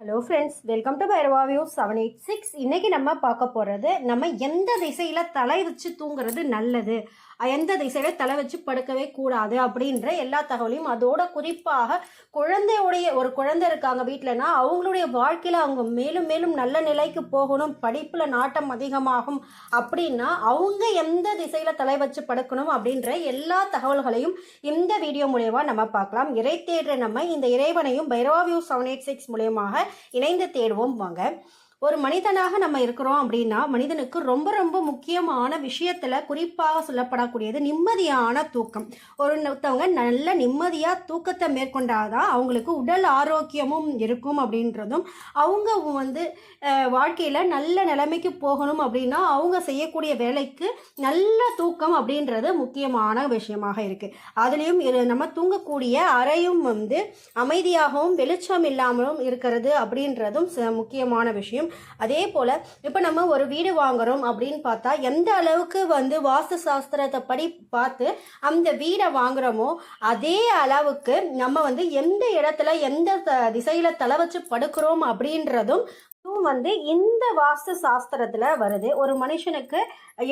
Hello friends welcome to Bhairava view seven eight six இன்றைக்கி நம்ம பார்க்க போகிறது நம்ம எந்த திசையில் தலை வச்சு தூங்குறது நல்லது? எந்த திசையில் தலை வச்சு படுக்கவே கூடாது? அப்படின்ற எல்லா தகவலையும் அதோட குறிப்பாக குழந்தையுடைய ஒரு குழந்தை இருக்காங்க வீட்டிலனா அவங்களுடைய வாழ்க்கையில் அவங்க மேலும் மேலும் நல்ல நிலைக்கு போகணும் படிப்பில் நாட்டம் அதிகமாகும் அப்படின்னா அவங்க எந்த திசையில் தலை வச்சு படுக்கணும் அப்படின்ற எல்லா தகவல்களையும் இந்த வீடியோ மூலயமா நம்ம பார்க்கலாம். இறை தேடுற நம்ம இந்த இறைவனையும் Bhairava view seven eight six மூலயமாக இணைந்து தேடுவோம் வாங்க. ஒரு மனிதனாக நம்ம இருக்கிறோம் அப்படின்னா மனிதனுக்கு ரொம்ப ரொம்ப முக்கியமான விஷயத்தில் குறிப்பாக சொல்லப்படக்கூடியது நிம்மதியான தூக்கம். ஒருத்தவங்க நல்ல நிம்மதியாக தூக்கத்தை மேற்கொண்டாதான் அவங்களுக்கு உடல் ஆரோக்கியமும் இருக்கும் அப்படின்றதும் அவங்க வந்து வாழ்க்கையில் நல்ல நிலைமைக்கு போகணும் அப்படின்னா அவங்க செய்யக்கூடிய வேலைக்கு நல்ல தூக்கம் அப்படின்றது முக்கியமான விஷயமாக இருக்குது அதுலேயும் இரு- நம்ம தூங்கக்கூடிய அறையும் வந்து அமைதியாகவும் வெளிச்சம் இல்லாமலும் இருக்கிறது அப்படின்றதும் ச- முக்கியமான விஷயம். அதே போல் இப்போ நம்ம ஒரு வீடு வாங்குறோம் அப்படின்னு பார்த்தா எந்த அளவுக்கு வந்து வாஸ்து சாஸ்திரத்தை படி பார்த்து அந்த வீடை வாங்குறோமோ அதே அளவுக்கு நம்ம வந்து எந்த இடத்துல எந்த த- திசையில தலை வச்சு படுக்கிறோம் அப்படின்றதும் இதுவும் வந்து இந்த வாஸ்து சாஸ்திரத்தில் வருது. ஒரு மனுஷனுக்கு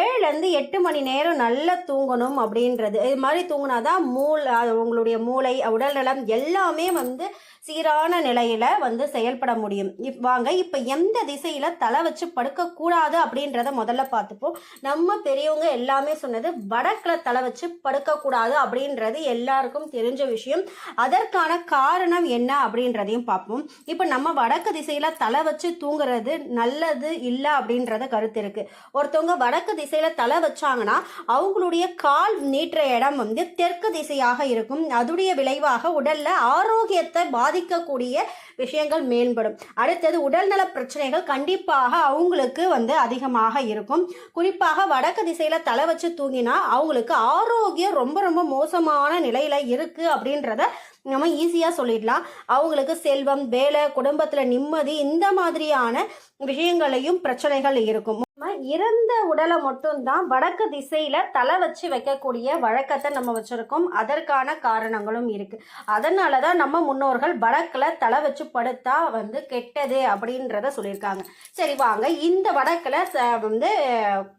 ஏழுலேருந்து எட்டு மணி நேரம் நல்லா தூங்கணும் அப்படின்றது. இது மாதிரி தூங்கினாதான் மூளை உங்களுடைய மூளை உடல் நலம் எல்லாமே வந்து சீரான நிலையில் வந்து செயல்பட முடியும். இப் வாங்க இப்போ எந்த திசையில் தலை வச்சு படுக்கக்கூடாது அப்படின்றத முதல்ல பார்த்துப்போம். நம்ம பெரியவங்க எல்லாமே சொன்னது வடக்கில் தலை வச்சு படுக்கக்கூடாது அப்படின்றது எல்லாருக்கும் தெரிஞ்ச விஷயம். அதற்கான காரணம் என்ன அப்படின்றதையும் பார்ப்போம். இப்போ நம்ம வடக்கு திசையில் தலை வச்சு தூங்குறது நல்லது இல்லை அப்படின்றத கருத்து இருக்கு. ஒருத்தவங்க வடக்கு திசையில தலை வச்சாங்கன்னா அவங்களுடைய கால் நீட்டுற இடம் வந்து தெற்கு திசையாக இருக்கும். அதுடைய விளைவாக உடல்ல ஆரோக்கியத்தை பாதிக்கக்கூடிய விஷயங்கள் மேம்படும். அடுத்தது உடல்நல பிரச்சனைகள் கண்டிப்பாக அவங்களுக்கு வந்து அதிகமாக இருக்கும். குறிப்பாக வடக்கு திசையில தலை வச்சு தூங்கினா அவங்களுக்கு ஆரோக்கியம் ரொம்ப ரொம்ப மோசமான நிலையில இருக்கு அப்படின்றத நம்ம ஈஸியாக சொல்லிடலாம். அவங்களுக்கு செல்வம் வேலை குடும்பத்தில் நிம்மதி இந்த மாதிரியான விஷயங்களையும் பிரச்சனைகள் இருக்கும். இறந்த உடலை மட்டும்தான் வடக்கு திசையில் தலை வச்சு வைக்கக்கூடிய வழக்கத்தை நம்ம வச்சுருக்கோம். அதற்கான காரணங்களும் இருக்குது அதனால தான் நம்ம முன்னோர்கள் வடக்கில் தலை வச்சு படுத்தா வந்து கெட்டது அப்படின்றத சொல்லியிருக்காங்க. சரி வாங்க. இந்த வடக்கில் ச- வந்து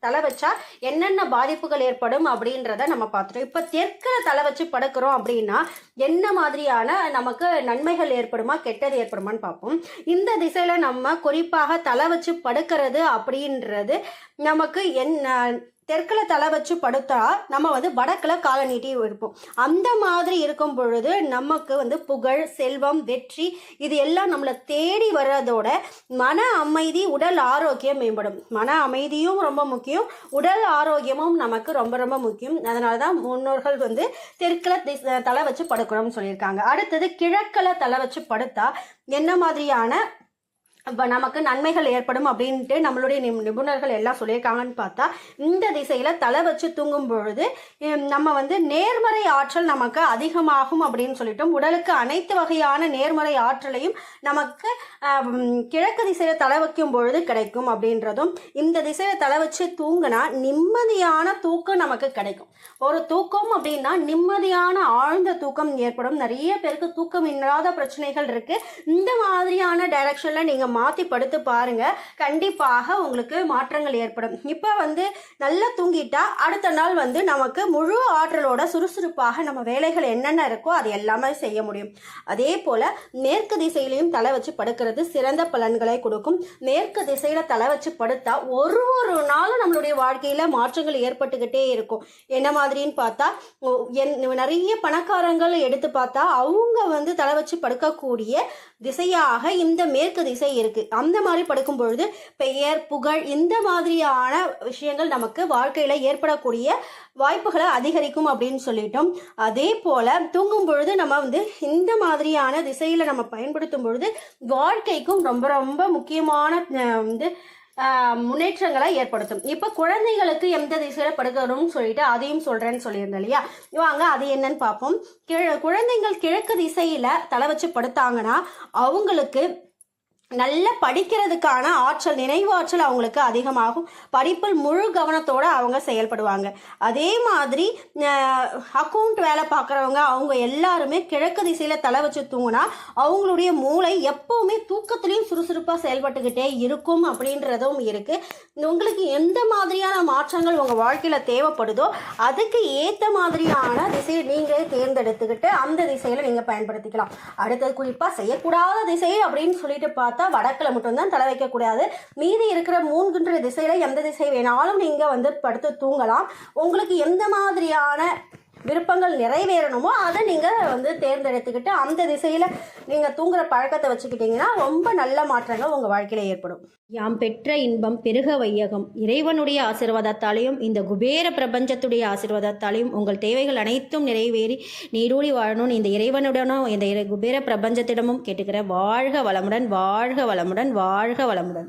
தலை வச்சா என்னென்ன பாதிப்புகள் ஏற்படும் அப்படின்றத நம்ம பார்த்துட்டோம். இப்போ தெற்கில் தலை வச்சு படுக்கிறோம் அப்படின்னா என்ன மாதிரியான நமக்கு நன்மைகள் ஏற்படுமா கெட்டது ஏற்படுமான்னு பார்ப்போம். இந்த திசையில் நம்ம குறிப்பாக தலை வச்சு படுக்கிறது அப்படின்றது நமக்கு என் தெற்கில் தலை வச்சு படுத்தா நம்ம வந்து வடக்கில் காலை நீட்டி இருப்போம். அந்த மாதிரி இருக்கும் பொழுது நமக்கு வந்து புகழ் செல்வம் வெற்றி இது எல்லாம் நம்மளை தேடி வர்றதோட மன அமைதி உடல் ஆரோக்கியம் மேம்படும். மன அமைதியும் ரொம்ப முக்கியம். உடல் ஆரோக்கியமும் நமக்கு ரொம்ப ரொம்ப முக்கியம். அதனால தான் முன்னோர்கள் வந்து தெற்கில் தலை வச்சு படுக்கணும்னு சொல்லியிருக்காங்க. அடுத்தது கிழக்கில் தலை வச்சு படுத்தா என்ன மாதிரியான இப்போ நமக்கு நன்மைகள் ஏற்படும் அப்படின்ட்டு நம்மளுடைய நிபுணர்கள் எல்லாம் சொல்லியிருக்காங்கன்னு பார்த்தா இந்த திசையில் தலை வச்சு தூங்கும் பொழுது நம்ம வந்து நேர்மறை ஆற்றல் நமக்கு அதிகமாகும் அப்படின்னு சொல்லிட்டோம் உடலுக்கு அனைத்து வகையான நேர்மறை ஆற்றலையும் நமக்கு கிழக்கு திசையில் தலை வைக்கும் பொழுது கிடைக்கும் அப்படின்றதும் இந்த திசையில் தலை வச்சு தூங்கினா நிம்மதியான தூக்கம் நமக்கு கிடைக்கும். ஒரு தூக்கம் அப்படின்னா நிம்மதியான ஆழ்ந்த தூக்கம் ஏற்படும். நிறைய பேருக்கு தூக்கம் இல்லாத பிரச்சனைகள் இருக்குது இந்த மாதிரியான டைரக்ஷனில் நீங்கள் மாற்றி படுத்து பாருங்க. கண்டிப்பாக உங்களுக்கு மாற்றங்கள் ஏற்படும். இப்போ வந்து நல்லா தூங்கிட்டா அடுத்த நாள் வந்து நமக்கு முழு ஆற்றலோட சுறுசுறுப்பாக நம்ம வேலைகள் என்னென்ன இருக்கோ அது எல்லாமே செய்ய முடியும். அதே போல் மேற்கு திசையிலையும் தலை வச்சு படுக்கிறது சிறந்த பலன்களை கொடுக்கும். மேற்கு திசையில் தலை வச்சு படுத்தா ஒரு ஒரு நாளும் நம்மளுடைய வாழ்க்கையில் மாற்றங்கள் ஏற்பட்டுக்கிட்டே இருக்கும். என்ன மாதிரின்னு பார்த்தா என்- நிறைய பணக்காரங்கள் எடுத்து பார்த்தா அவங்க வந்து தலை வச்சு படுக்கக்கூடிய திசையாக இந்த மேற்கு திசை இருக்கு அந்த மாதிரி படுக்கும் பொழுது பெயர் புகழ் இந்த மாதிரியான விஷயங்கள் நமக்கு வாழ்க்கையில ஏற்படக்கூடிய வாய்ப்புகளை அதிகரிக்கும் அப்படின்னு சொல்லிட்டோம். அதே போல தூங்கும் பொழுது நம்ம வந்து இந்த மாதிரியான திசையில நம்ம பயன்படுத்தும் பொழுது வாழ்க்கைக்கும் ரொம்ப ரொம்ப முக்கியமான வந்து முன்னேற்றங்களை ஏற்படுத்தும். இப்போ குழந்தைகளுக்கு எந்த திசையில் படுக்கணும்னு சொல்லிட்டு அதையும் சொல்கிறேன்னு சொல்லியிருந்தேன் இல்லையா? வாங்க அது என்னன்னு பார்ப்போம். கிழ குழந்தைகள் கிழக்கு திசையில் தலை வச்சு படுத்தாங்கன்னா அவங்களுக்கு நல்ல படிக்கிறதுக்கான ஆற்றல் நினைவாற்றல் அவங்களுக்கு அதிகமாகும். படிப்பில் முழு கவனத்தோடு அவங்க செயல்படுவாங்க. அதே மாதிரி அக்கௌண்ட் வேலை பார்க்குறவங்க அவங்க எல்லாருமே கிழக்கு திசையில் தலை வச்சு தூங்கினா அவங்களுடைய மூளை எப்போவுமே தூக்கத்துலேயும் சுறுசுறுப்பாக செயல்பட்டுக்கிட்டே இருக்கும் அப்படின்றதும் இருக்குது உங்களுக்கு எந்த மாதிரியான மாற்றங்கள் உங்கள் வாழ்க்கையில் தேவைப்படுதோ அதுக்கு ஏற்ற மாதிரியான திசையை நீங்களே தேர்ந்தெடுத்துக்கிட்டு அந்த திசையில் நீங்கள் பயன்படுத்திக்கலாம். அடுத்தது குறிப்பாக செய்யக்கூடாத திசை அப்படின்னு சொல்லிட்டு பார்த்து வடக்கில் மட்டும்தான் தலை வைக்கக்கூடாது மீதி இருக்கிற மூன்குன்ற திசையில் எந்த திசை வேணாலும் நீங்கள் வந்து படுத்து தூங்கலாம். உங்களுக்கு எந்த மாதிரியான விருப்பங்கள் நிறைவேறணுமோ அதை நீங்கள் வந்து தேர்ந்தெடுத்துக்கிட்டு அந்த திசையில் நீங்கள் தூங்குற பழக்கத்தை வச்சுக்கிட்டிங்கன்னா ரொம்ப நல்ல மாற்றங்கள் உங்கள் வாழ்க்கையில் ஏற்படும். யாம் பெற்ற இன்பம் பெருக வையகம். இறைவனுடைய ஆசீர்வாதத்தாலையும் இந்த குபேர பிரபஞ்சத்துடைய ஆசீர்வாதத்தாலையும் உங்கள் தேவைகள் அனைத்தும் நிறைவேறி நீரூடி வாழணும்னு இந்த இறைவனுடனும் இந்த இறை- குபேர பிரபஞ்சத்திடமும் கேட்டுக்கிற வாழ்க வளமுடன் வாழ்க வளமுடன் வாழ்க வளமுடன்.